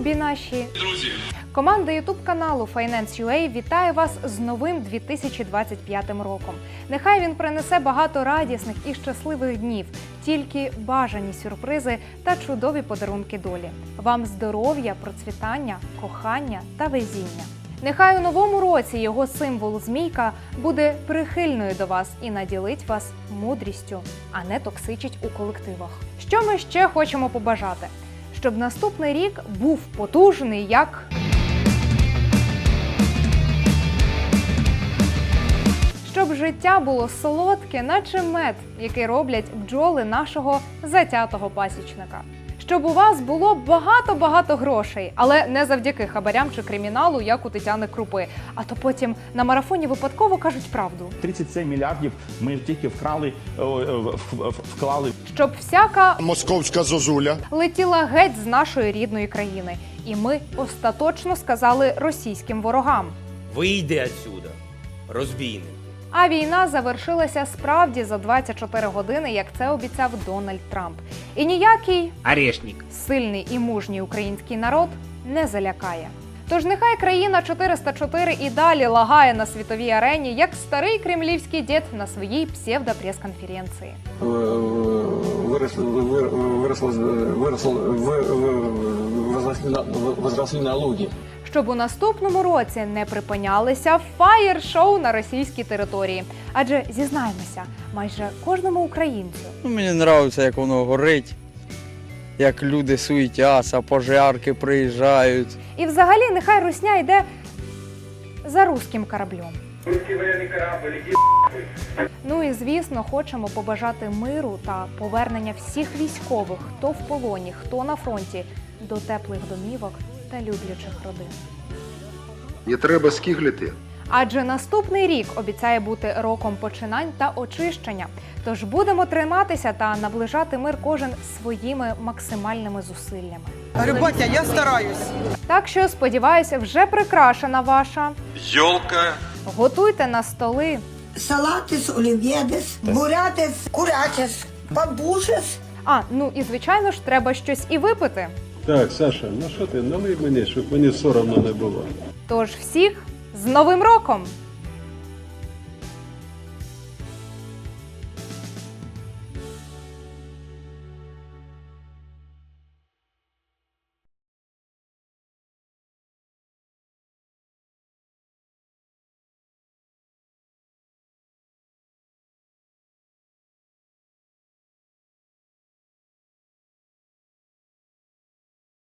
Любі наші Друзі, команда Ютуб каналу Finance.ua вітає вас з новим 2025 роком. Нехай він принесе багато радісних і щасливих днів, тільки бажані сюрпризи та чудові подарунки долі. Вам здоров'я, процвітання, кохання та везіння. Нехай у новому році його символ змійка буде прихильною до вас і наділить вас мудрістю, а не токсичить у колективах. Що ми ще хочемо побажати? Щоб наступний рік був потужний як щоб життя було солодке, наче мед, який роблять бджоли нашого затятого пасічника. Щоб у вас було багато-багато грошей, але не завдяки хабарям чи криміналу, як у Тетяни Крупи. А то потім на марафоні випадково кажуть правду. 37 мільярдів ми тільки вкрали, в- в- вклали Щоб всяка Московська зозуля. летіла геть з нашої рідної країни, і ми остаточно сказали російським ворогам. Вийди отсюда, розбійник. А війна завершилася справді за 24 години, як це обіцяв Дональд Трамп. І ніякий Орешник. сильний і мужній український народ не залякає. Тож нехай країна 404 і далі лагає на світовій арені, як старий кремлівський дід на своїй псевдопрес-конференції. выросли, вы- выросло, выросло, вы- вы- возросли, на- возросли налоги. Щоб у наступному році не припинялися фаєр-шоу на російській території. Адже зізнаємося, майже кожному українцю Ну, мені подобається, як воно горить, як люди суетяться, пожарки приїжджають. І взагалі нехай русня йде за руським кораблем. Ну і звісно, хочемо побажати миру та повернення всіх військових, хто в полоні, хто на фронті, до теплих домівок та люблячих родин. Не треба скиглити. Адже наступний рік обіцяє бути роком починань та очищення. Тож будемо триматися та наближати мир кожен своїми максимальними зусиллями. Рибатя, я стараюсь. Так що сподіваюся, вже прикрашена ваша. йолка Готуйте на столи, Салатис, олів'єдес, бурятис, курячис, бабушес. А, ну і звичайно ж, треба щось і випити. Так, Саша, ну що ти, налий мені, щоб мені соромно не було. Тож всіх з Новим роком!